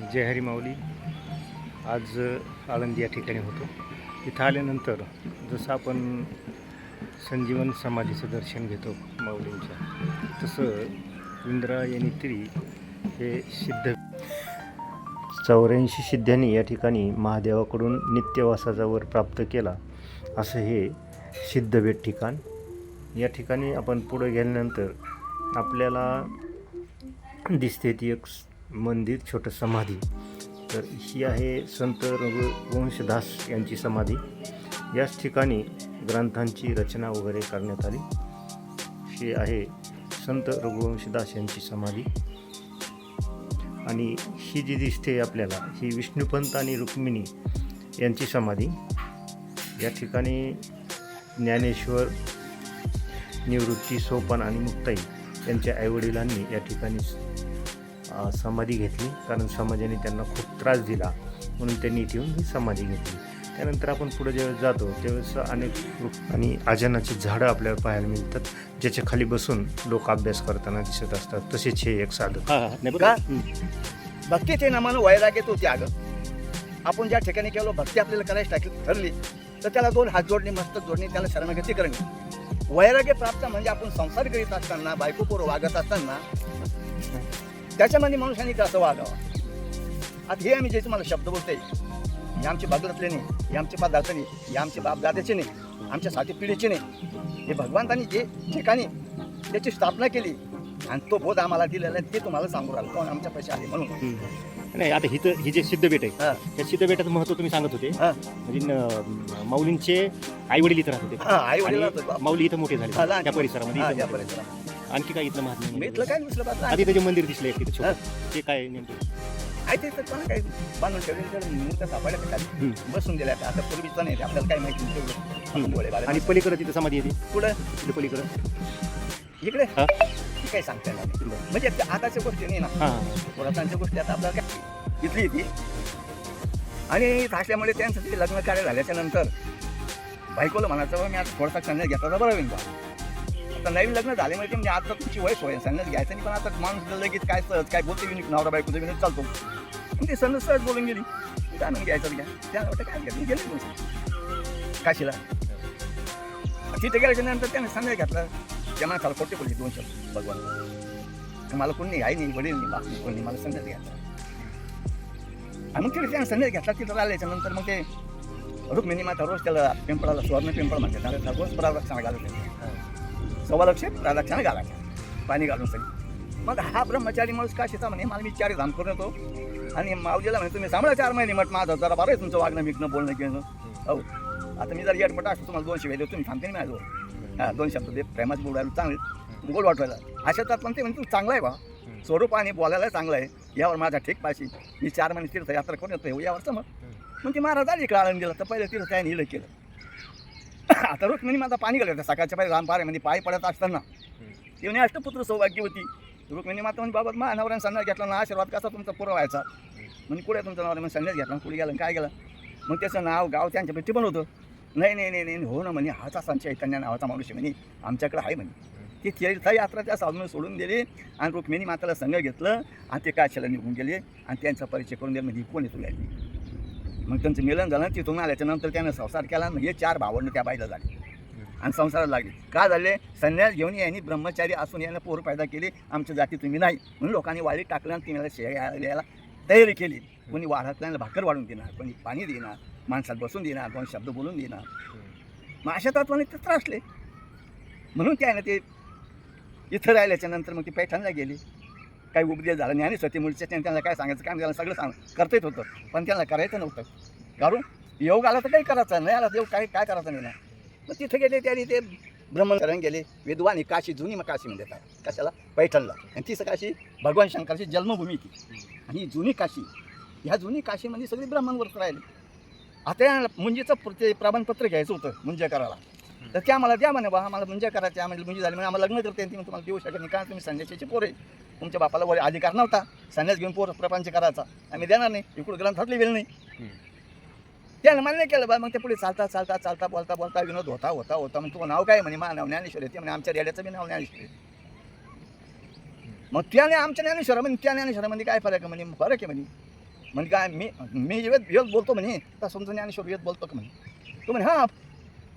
जय हरी माऊली. आज आळंदी या ठिकाणी होतो. इथं आल्यानंतर जसं आपण संजीवन समाधीचं दर्शन घेतो माऊलींच्या तसं इंद्रायणी तिरी हे सिद्ध चौऱ्याऐंशी सिद्ध्यांनी या ठिकाणी महादेवाकडून नित्यवासाचा वर प्राप्त केला असं हे सिद्धभेट ठिकाण. या ठिकाणी आपण पुढे गेल्यानंतर आपल्याला दिसते ती एक मंदिर छोटं समाधी. तर ही आहे संत रघुवंशदास यांची समाधी. याच ठिकाणी ग्रंथांची रचना वगैरे करण्यात आली. ही आहे संत रघुवंशदास यांची समाधी. आणि ही जी दिसते आपल्याला ही विष्णुपंत आणि रुक्मिणी यांची समाधी. या ठिकाणी ज्ञानेश्वर निवृत्ती सोपान आणि मुक्ताई यांच्या आईवडिलांनी या ठिकाणी समाधी घेतली. कारण समाजाने त्यांना खूप त्रास दिला. म्हणून त्यांनी इथे येऊन ही समाधी घेतली. त्यानंतर आपण पुढे ज्यावेळेस जातो त्यावेळेस अनेक वृक्ष आणि आजनाची झाडं आपल्याला पाहायला मिळतात. ज्याच्या खाली बसून लोक अभ्यास करताना दिसत असतात. तसेच हे एक साधक भक्तीचे नामानं वैराग्य तो त्याग आपण ज्या ठिकाणी केलो भक्ती आपल्याला करायची टाकली ठरली तर त्याला दोन हात जोडणे मस्तक जोडणे त्याला शरणागती करणे. वैराग्य प्राप्त म्हणजे आपण संसार करीत असताना बायकोपूर्व वागत असताना त्याच्यामध्ये मनुष्याने कसं वागावं. आता हे आम्ही जे तुम्हाला शब्द बोलतोय हे आमचे बागलातले नाही हे आमचे पदार्थ नाही हे आमचे बापदादाचे नाही आमच्या साथी पिढीचे नाही. हे भगवंतानी जे ठिकाणी त्याची स्थापना केली आणि तो बोध आम्हाला दिलेला आहे ते तुम्हाला सांगू राहिलो. कोण आमच्या पैसे आले म्हणून. नाही आता हिथं ही जे सिद्धभेट आहे. त्या सिद्धभेटाचं महत्त्व तुम्ही सांगत होते. हा. म्हणजे न- माऊलींचे आई वडील इथं राहत होते. हा, आणि होते. माऊली इथं मोठे झाले. त्या परिसरामध्ये इथं परिसरात. आणखी काय इथलं महात्म्य मी? इथलं काय दिसलं बा आधी त्याचे मंदिर दिसले एक तिथं हा. छोटं ते काय नेमकं? आहे ते तर कोणा काय बांधून ठेवले तर मूर्त्या सापडल्या का खाली? हम्म. बसून त्या. आता पूर्वीचं नाही ते आपल्याला काय माहिती नाही तेवढं. आपण गोळे बाळे आणि पलीकडे तिथं समाधी येते पुढं तिथं पलीकडं. इकडे? हा. ती काही सांगता येणार नाही. म्हणजे आताच्या गोष्टी नाही ना? हां. पुरातनच्या गोष्टी आता आपल्याला काय? इथली येते आणि इथं असल्यामुळे त्यांचं ते लग्न कार्य झाल्याच्यानंतर बायकोला म्हणायचं "बा, मी आता थोडासा संन्यास घेतला तर बरं होईल बा आता नवीन लग्न झाले म्हणजे म्हणजे आता तुमची वयस होईल संन्यास घ्यायचं नाही पण आता माणूस लगेच काय सहज काय बोलते युनिक नवरा बायको विनिक चालतो. पण ते संन्यास सहज बोलून गेली. जाणून घ्यायचं घ्या. त्याला वाटतं काय घ्या गेले काशीला. तिथे गेल्याच्यानंतर त्याने संन्यास घेतला. त्या माणसाला कोटे बोलले दोन शब्द. भगवान. मला कोणी नाही आई नाही वडील नाही बाकी कोणी मला संन्यास घ्यायचा. आणि मग तिथे त्याने संन्यास घेतला. तिथं आल्याच्यानंतर मग ते रुक्मिणी माता रोज त्याला पिंपळाला सुवर्ण पिंपळ म्हणते त्याला रोज बराबर सांगायला सव्वा लक्ष प्रदक्षिणा घालायच्या पाणी घालून सगळी. मग हा ब्रह्मचारी माणूस काशीचा म्हणे? मला मी चार धाम करून येतो. आणि माऊजीला म्हणे तुम्ही सांभाळा चार महिने मठ माझं. जरा बरं आहे तुमचं वागणं विकणं बोलणं घेणं हो. आता मी जर येटपट असतो तुम्हाला दोन शिवाय देतो तुम्ही थांबते नाही माझ्याजवळ. हा दोन शब्द ते प्रेमात बोलायला चांगले गोड वाटवायला. अशा त्यात पण ते म्हणजे तू चांगला आहे बा. स्वरूप आणि बोलायला चांगलं आहे. यावर माझा ठीक पाशी. मी चार महिने तीर्थयात्रा करून येतो हे यावर समज मग. ती महाराज आली इकडे आळून गेलं तर पहिलं तीर्थ त्याने हिलं केलं. आता रुक्मिणी माझा पाणी गेलं होतं. सकाळच्या पाय राम म्हणजे पाय पडत असताना. येऊन अष्टपुत्र सौभाग्यवती रुक्मिणी माता म्हणजे बाबा मा नवऱ्याने संन्यास घेतला ना आशीर्वाद कसा तुमचा पुरा व्हायचा? म्हणजे कुठे तुमचा नवरा? म्हणजे संन्यास घेतला. कुठे गेला? काय गेला? मग त्याचं नाव गाव त्यांच्या पण होतं. नाही नाही नाही नाही हो ना म्हणे हाच असा चैतन्य नावाचा माणूस म्हणे आमच्याकडे आहे म्हणे. ती तीर्थयात्रा त्या साधून सोडून दिली आणि रुक्मिणी माताला संघ घेतलं आणि ते काशाला निघून गेले आणि त्यांचा परिचय करून दिला. म्हणजे कोणी तुला? मग त्यांचं मिलन झालं तिथून आल्याच्यानंतर त्यानं संसार केला हे चार भावंड त्या बाईला झाले. आणि संसाराला लागले. का झाले? संन्यास घेऊन यांनी ब्रह्मचारी असून यानं पोर पैदा केली. आमच्या जाती तुम्ही नाही. म्हणून लोकांनी वाळी टाकलं आणि तिला शेळ्या द्यायला तयारी केली. कोणी वाढातल्याला भाकर वाढून देणार कोणी पाणी देणार माणसात बसून देणार कोणी शब्द बोलून देणार. मग अशा तत्वाने ते त्रासले. म्हणून त्यानं ते इथं राहिल्याच्या नंतर मग ती पैठणला गेली. काही उपदेश झाला ज्ञानी सती मुलीच्या त्यांनी त्यांना काय सांगायचं? काम त्याला सगळं सांग करता येत होतं. पण त्यांना करायचं नव्हतं. कारण योग आला तर काही करायचं नाही. आला योग काय काय करायचं नाही ना? मग तिथे गेले त्याने ते ब्रह्मचरण गेले विद्वान ही काशी जुनी मग काशी म्हणजे काय कशाला? पैठणला. आणि तीच काशी भगवान शंकराची जन्मभूमी ती. आणि जुनी काशी. ह्या जुनी काशीमध्ये सगळी ब्राह्मणवर्त राहिली. आता या मुंजीचं प्र- ते प्रमाणपत्र घ्यायचं होतं मुंजे करायला तर त्या मला द्या म्हणे बा आम्हाला मुंजे करायचे आम्हाला मुंजी झाली म्हणजे आम्हाला लग्न करते ती तुम्हाला देऊ शकत नाही. का तुम्ही संन्यासाचे पोरे तुमच्या बापाला वर अधिकार नव्हता. संन्यास घेऊन पोर प्रपंच करायचा. आम्ही देणार नाही. इकडं ग्रंथातली वेळ नाही. त्यानं मान्य केलं बा मग ते पुढे चालता चालता चालता बोलता बोलता विनोद होता होता होता. मग तुझं नाव काय म्हणे मा नाव ज्ञानेश्वर आहे. ते म्हणे आमच्या रेड्याचं बी नाव ज्ञानेश्वर आहे. मग त्याने आमच्या ज्ञानेश्वरामध्ये त्या ज्ञानेश्वरामध्ये काय फरक आहे म्हणे? फरक आहे म्हणे. म्हणजे काय मी मी वेद बोलतो म्हणे. तर समजा ज्ञानेश्वर वेद बोलतो का म्हणे? तो म्हणे हां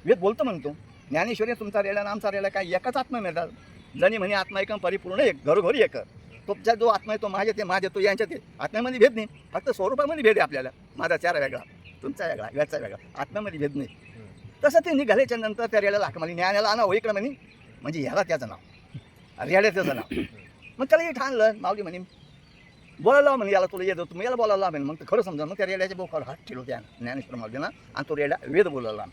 वेद बोलतो म्हणतो ज्ञानेश्वरी तुमचा रेडा नामचा आमचा रेडा काय एकाच आत्मा मिळतात. जणी म्हणे आत्मा एकम परिपूर्ण एक घरोघरी एक. तुमचा जो आत्मा आहे तो माझ्या ते माझ्या तो यांच्या ते. आत्म्यामध्ये भेद नाही फक्त स्वरूपामध्ये भेद आहे आपल्याला. माझा चार वेगळा तुमचा वेगळा याचा वेगळा. आत्म्यामध्ये भेद नाही. तसं ते निघाल्याच्या नंतर त्या रेड्याला हाक मारली ज्ञानाला आणा हो इकडं म्हणे. म्हणजे ह्याला त्याचं नाव. रेड्या त्याचं नाव. मग त्याला हे ठाणलं माऊली म्हणे बोलायला म्हणे याला तुला येतो तुम्ही याला बोलायला म्हणे. मग खरं समजा मग त्या रेड्याच्या बोकावर हात ठेवलो त्या ज्ञानेश्वर माऊलीनं आणि तो रेड्या वेद बोलायला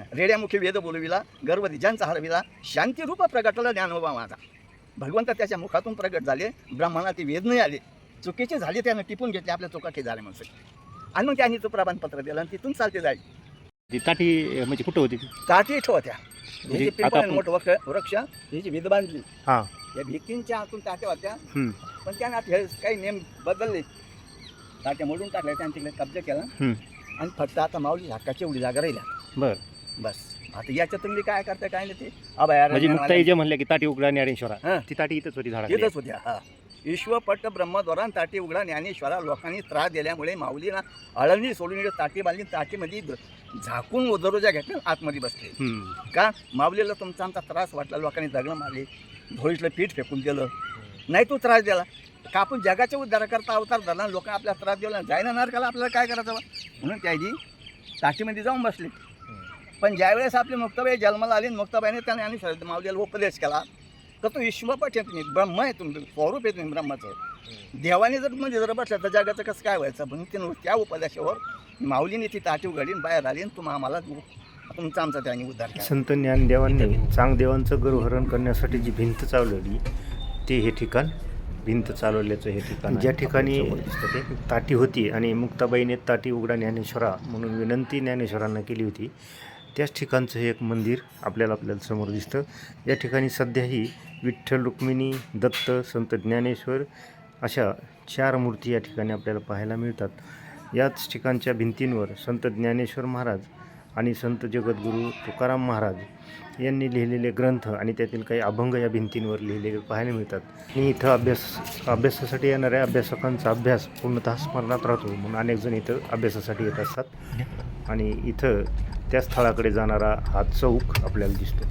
रेड्यामुखी वेद बोलविला गर्भधी ज्यांचा हरविला शांतीरूप प्रगटला ज्ञानोबा माझा. भगवंत त्याच्या मुखातून प्रगट झाले ब्राह्मणा ते वेद नाही आले. चुकीचे झाले त्यानं टिपून घेतले आपल्या चुका झाले म्हणून आणि मग त्यांनी तो प्रमाणपत्र दिलं आणि तिथून चालते जाईल ती ताटी म्हणजे कुठं होती ती? ताटी हे आता पिंपळ आपण- मोठं वृक्ष वृक्ष ह्याची वीद बांधली हां. या भिक्तींच्या आतून ताट्या होत्या. हम्म. पण त्यांना हे काही नेम बदलले. ताट्या मोडून टाकल्या त्याने तिकडे कब्जा केला. हम्म. आणि फक्त आता माऊली हक्काची एवढी जागा राहिल्या. बर. बस. आता याच्यातून मी काय करता काय नाही ते. म्हणजे मुक्ताई जे म्हणले की ताटी उघडा ज्ञानेश्वरा हां. ती ताटी इथंच होती झाडा येतच होत्या हा. ईश्वपट्ट ब्रह्मद्वारा ताटी उघडा ज्ञानेश्वरा लोकांनी त्रास दिल्यामुळे माऊलीला आळंदी सोडून इकडे ताटी बांधली ताटीमध्ये द- झाकून दरोजा घेतला आतमध्ये बसले. का? माऊलीला तुमचा आमचा त्रास वाटला लोकांनी दगड मारले धोळीतलं पीठ फेकून दिलं. नाही तू त्रास दिला. का आपण जगाच्या उद्धाराकरता अवतार धरला लोक आपल्याला त्रास दिला जायना नरकाला आपल्याला काय करायचं? बा? म्हणून त्याची ताटीमध्ये जाऊन बसले. पण ज्यावेळेस आपली मुक्ताबाई जन्माला आली आणि मुक्ताबाईने त्याने आणि शरद माऊलीला उपदेश केला तर तो ईश्वरपट येत नाही ब्रह्म आहे तुमचं स्वरूप येत नाही ब्रह्माचं. देवाने जर म्हणजे जर बसलं तर जगाचं कसं काय व्हायचं? पण तिनं त्या उपदेशावर माऊलीने ती ताटी उघडली आणि बाहेर आली आणि तुम्हा आम्हाला तुमचा आमचा त्याने उद्धार केला. संत ज्ञानदेवांनी चांगदेवांचं गर्वहरण करण्यासाठी जी भिंत चालवली ते हे ठिकाण भिंत चालवल्याचं हे ठिकाण ज्या ठिकाणी ताटी होती आणि मुक्ताबाईने ताटी उघडा ज्ञानेश्वरा म्हणून विनंती ज्ञानेश्वरांना केली होती त्याच ठिकाणचं हे एक मंदिर आपल्याला आपल्याला समोर दिसतं. या ठिकाणी सध्याही विठ्ठल रुक्मिणी दत्त संत ज्ञानेश्वर अशा चार मूर्ती या ठिकाणी आपल्याला पाहायला मिळतात. याच ठिकाणच्या भिंतींवर संत ज्ञानेश्वर महाराज आणि संत जगद्गुरू तुकाराम महाराज यांनी लिहिलेले ग्रंथ आणि त्यातील काही अभंग या भिंतींवर लिहिलेले पाहायला मिळतात. आणि इथं अभ्यास अभ्यासासाठी येणाऱ्या अभ्यासकांचा अभ्यास पूर्णतः स्मरणात राहतो म्हणून अनेक जण इथं अभ्यासासाठी येत असतात. आणि इथं त्या स्थळाकडे जाणारा हा चौक आपल्याला दिसतो.